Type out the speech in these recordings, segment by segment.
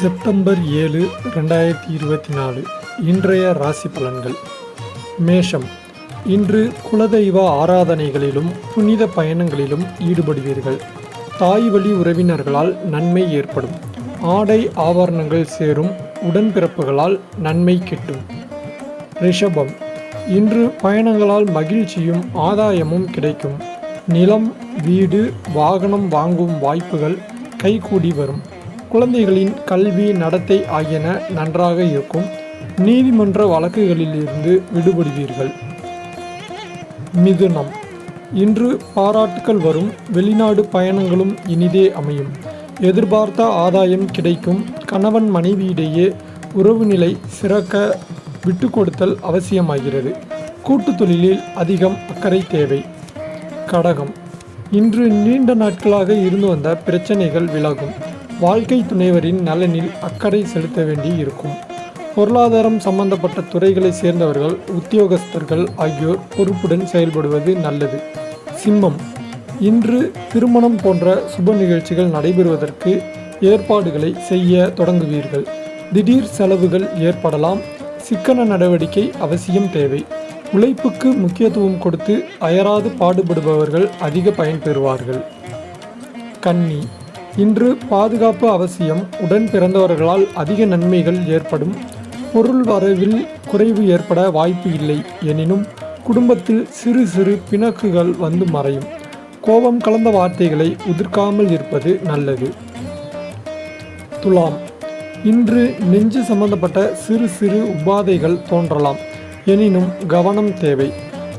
September ஏழு ரெண்டாயிரத்தி இருபத்தி நாலு இன்றைய ராசி பலன்கள். மேஷம். இன்று குலதெய்வ ஆராதனைகளிலும் புனித பயணங்களிலும் ஈடுபடுவீர்கள். தாய் வழி உறவினர்களால் நன்மை ஏற்படும். ஆடை ஆபரணங்கள் சேரும். உடன்பிறப்புகளால் நன்மை கிட்டும். ரிஷபம். இன்று பயணங்களால் மகிழ்ச்சியும் ஆதாயமும் கிடைக்கும். நிலம் வீடு வாகனம் வாங்கும் வாய்ப்புகள் கைகூடி வரும். குழந்தைகளின் கல்வி நடத்தை ஆகியன நன்றாக இருக்கும். நீதிமன்ற வழக்குகளிலிருந்து விடுபடுவீர்கள். மிதுனம். இன்று பாராட்டுக்கள் வரும். வெளிநாடு பயணங்களும் இனிதே அமையும். எதிர்பார்த்த ஆதாயம் கிடைக்கும். கணவன் மனைவியிடையே உறவு நிலை சிறக்க விட்டு கொடுத்தல் அவசியமாகிறது. கூட்டு தொழிலில் அதிகம் அக்கறை தேவை. கடகம். இன்று நீண்ட நாட்களாக இருந்து வந்த பிரச்சனைகள் விலகும். வாழ்க்கை துணைவரின் நலனில் அக்கறை செலுத்த வேண்டி இருக்கும் பொருளாதாரம் சம்பந்தப்பட்ட துறைகளை சேர்ந்தவர்கள் உத்தியோகஸ்தர்கள் ஆகியோர் பொறுப்புடன் செயல்படுவது நல்லது. சிம்மம். இன்று திருமணம் போன்ற சுப நிகழ்ச்சிகள் நடைபெறுவதற்கு ஏற்பாடுகளை செய்ய தொடங்குவீர்கள். திடீர் செலவுகள் ஏற்படலாம். சிக்கன நடவடிக்கை அவசியம் தேவை. உழைப்புக்கு முக்கியத்துவம் கொடுத்து அயராது பாடுபடுபவர்கள் அதிக பயன் பெறுவார்கள் கன்னி. இன்று பாதுகாப்பு அவசியம். உடன் பிறந்தவர்களால் அதிக நன்மைகள் ஏற்படும். பொருள் வரவில் குறைவு ஏற்பட வாய்ப்பு இல்லை. எனினும் குடும்பத்தில் சிறு சிறு பிணக்குகள் வந்து மறையும். கோபம் கலந்த வார்த்தைகளை உதிர்க்காமல் இருப்பது நல்லது. துலாம். இன்று நெஞ்சு சம்பந்தப்பட்ட சிறு சிறு உபாதைகள் தோன்றலாம். எனினும் கவனம் தேவை.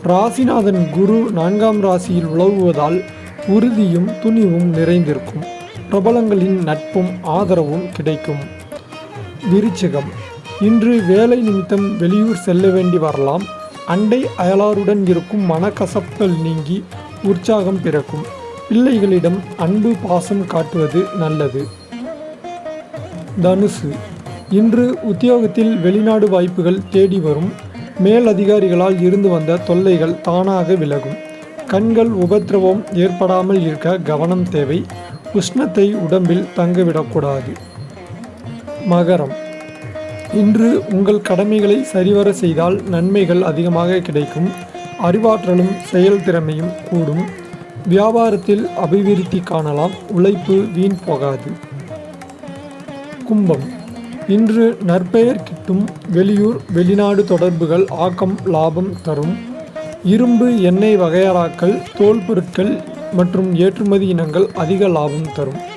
ராசிநாதன் குரு நான்காம் ராசியில் உழவுவதால் உறுதியும் துணிவும் நிறைந்திருக்கும். பிரபலங்களின் நட்பும் ஆதரவும் கிடைக்கும். விருச்சிகம். இன்று வேலை நிமித்தம் வெளியூர் செல்ல வேண்டி வரலாம். அண்டை அயலாருடன் இருக்கும் மனக்கசப்புகள் நீங்கி உற்சாகம் பிறக்கும். பிள்ளைகளிடம் அன்பு பாசம் காட்டுவது நல்லது. தனுசு. இன்று உத்தியோகத்தில் வெளிநாடு வாய்ப்புகள் தேடி வரும். மேல் அதிகாரிகளால் இருந்து வந்த தொல்லைகள் தானாக விலகும். கண்கள் உபத்திரவம் ஏற்படாமல் இருக்க கவனம் தேவை. உஷ்ணத்தை உடம்பில் தங்கவிடக்கூடாது. மகரம். இன்று உங்கள் கடமைகளை சரிவர செய்தால் நன்மைகள் அதிகமாக கிடைக்கும். அறிவாற்றலும் செயல்திறமையும் கூடும். வியாபாரத்தில் அபிவிருத்தி காணலாம். உழைப்பு வீண் போகாது. கும்பம். இன்று நற்பெயர் கிட்டும் வெளியூர் வெளிநாடு தொடர்புகள் ஆக்கம் லாபம் தரும். இரும்பு எண்ணெய் வகையறாக்கள் தோல் பொருட்கள் மற்றும் ஏற்றுமதி இனங்கள் அதிக லாபம் தரும்.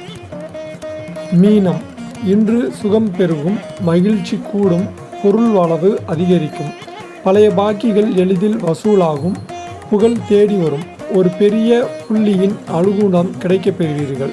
மீனம். இன்று சுகம் பெருகும் மகிழ்ச்சி கூடும் பொருள் வளவு அதிகரிக்கும். பழைய பாக்கிகள் எளிதில் வசூலாகும் புகழ் தேடி வரும். ஒரு பெரிய புள்ளியின் அலுகுணம் கிடைக்கப் பெறுவீர்கள்.